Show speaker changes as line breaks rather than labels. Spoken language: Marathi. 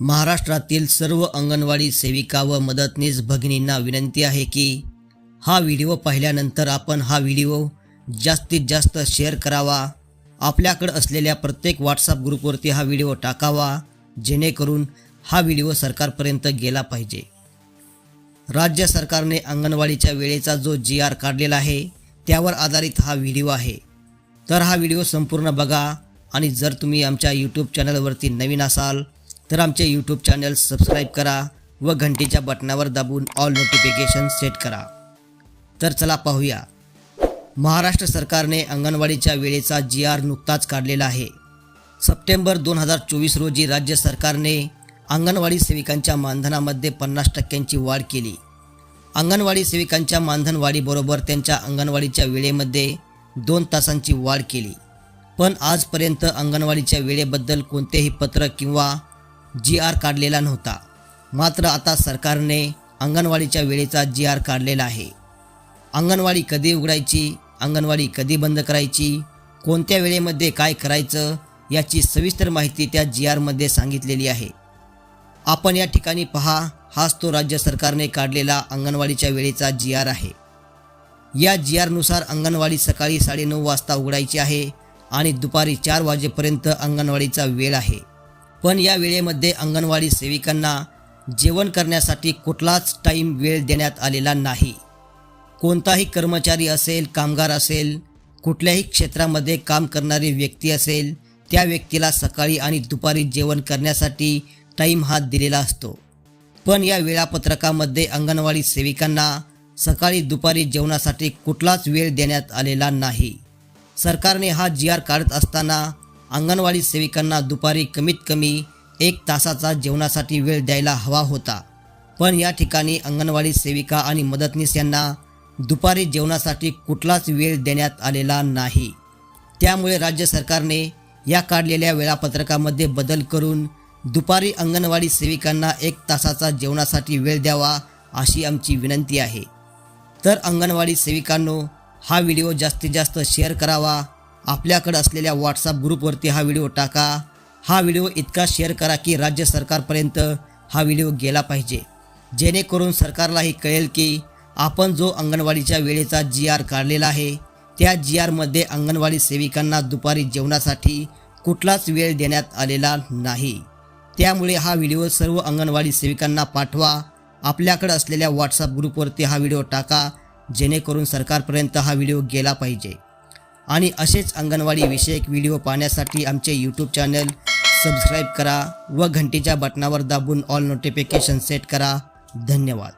महाराष्ट्रातील सर्व अंगणवाडी सेविका व मदतनीस भगिनींना विनंती आहे की हा व्हिडिओ पाहिल्यानंतर आपण हा व्हिडिओ जास्तीत जास्त शेअर करावा. आपल्याकडं असलेल्या प्रत्येक व्हॉट्सअप ग्रुपवरती हा व्हिडिओ टाकावा जेणेकरून हा व्हिडिओ सरकारपर्यंत गेला पाहिजे. राज्य सरकारने अंगणवाडीच्या वेळेचा जो जी आर काढलेला आहे त्यावर आधारित हा व्हिडिओ आहे. तर हा व्हिडिओ संपूर्ण बघा आणि जर तुम्ही आमच्या यूट्यूब चॅनलवरती नवीन असाल तर आमचे यूट्यूब चॅनल सबस्क्राईब करा व घंटीच्या बटनावर दाबून ऑल नोटिफिकेशन सेट करा. तर चला पाहूया. महाराष्ट्र सरकारने अंगणवाडीच्या वेळेचा जी आर नुकताच काढलेला आहे. सप्टेंबर दोन हजार चोवीस रोजी राज्य सरकारने अंगणवाडी सेविकांच्या मानधनामध्ये पन्नास टक्क्यांची वाढ केली. अंगणवाडी सेविकांच्या मानधन वाढीबरोबर त्यांच्या अंगणवाडीच्या वेळेमध्ये दोन तासांची वाढ केली. पण आजपर्यंत अंगणवाडीच्या वेळेबद्दल कोणतेही पत्र किंवा जी आर काढलेला नव्हता. मात्र आता सरकारने अंगणवाडीच्या वेळेचा जी आर काढलेला आहे. अंगणवाडी कधी उघडायची अंगणवाडी कधी बंद करायची कोणत्या वेळेमध्ये काय करायचं याची सविस्तर माहिती त्या जी आरमध्ये सांगितलेली आहे. आपण या ठिकाणी पहा हाच तो राज्य सरकारने काढलेला अंगणवाडीच्या वेळेचा जी आर आहे. या जी आरनुसार अंगणवाडी सकाळी साडेनऊ वाजता उघडायची आहे आणि दुपारी चार वाजेपर्यंत अंगणवाडीचा वेळ आहे. पण या वेळेमध्ये अंगणवाडी सेविकांना जेवण करण्यासाठी कुठलाच टाईम वेळ देण्यात आलेला नाही. कोणताही कर्मचारी असेल कामगार असेल कुठल्याही क्षेत्रामध्ये काम करणारी व्यक्ती असेल त्या व्यक्तीला सकाळी आणि दुपारी जेवण करण्यासाठी टाईम हा दिलेला असतो. पण या वेळापत्रकामध्ये अंगणवाडी सेविकांना सकाळी दुपारी जेवणासाठी कुठलाच वेळ देण्यात आलेला नाही. सरकारने हा जी आर काढत असताना अंगणवाडी सेविकांना दुपारी कमीत कमी एक तासाचा जेवणासाठी वेळ द्यायला हवा होता. पण या ठिकाणी अंगणवाडी सेविका आणि मदतनीस यांना दुपारी जेवणासाठी कुठलाच वेळ देण्यात आलेला नाही. त्यामुळे राज्य सरकारने या काढलेल्या वेळापत्रकामध्ये बदल करून दुपारी अंगणवाडी सेविकांना एक तासाचा जेवणासाठी वेळ द्यावा अशी आमची विनंती आहे. तर अंगणवाडी सेविकांनो हा व्हिडिओ जास्तीत जास्त शेअर करावा. आपल्याकडे असलेल्या व्हॉट्सअप ग्रुपवरती हा व्हिडिओ टाका. हा व्हिडिओ इतका शेअर करा की राज्य सरकारपर्यंत हा व्हिडिओ गेला पाहिजे. जेणेकरून सरकारलाही कळेल की आपण जो अंगणवाडीच्या वेळेचा जी आर काढलेला आहे त्या जी आरमध्ये अंगणवाडी सेविकांना दुपारी जेवणासाठी कुठलाच वेळ देण्यात आलेला नाही. त्यामुळे हा व्हिडिओ सर्व अंगणवाडी सेविकांना पाठवा. आपल्याकडे असलेल्या व्हॉट्सअप ग्रुपवरती हा व्हिडिओ टाका जेणेकरून सरकारपर्यंत हा व्हिडिओ गेला पाहिजे. आणि असेच अंगणवाडी विषयक व्हिडिओ पाहण्यासाठी आमचे यूट्यूब चॅनल सबस्क्राईब करा व घंटीच्या बटनावर दाबून ऑल नोटिफिकेशन सेट करा. धन्यवाद.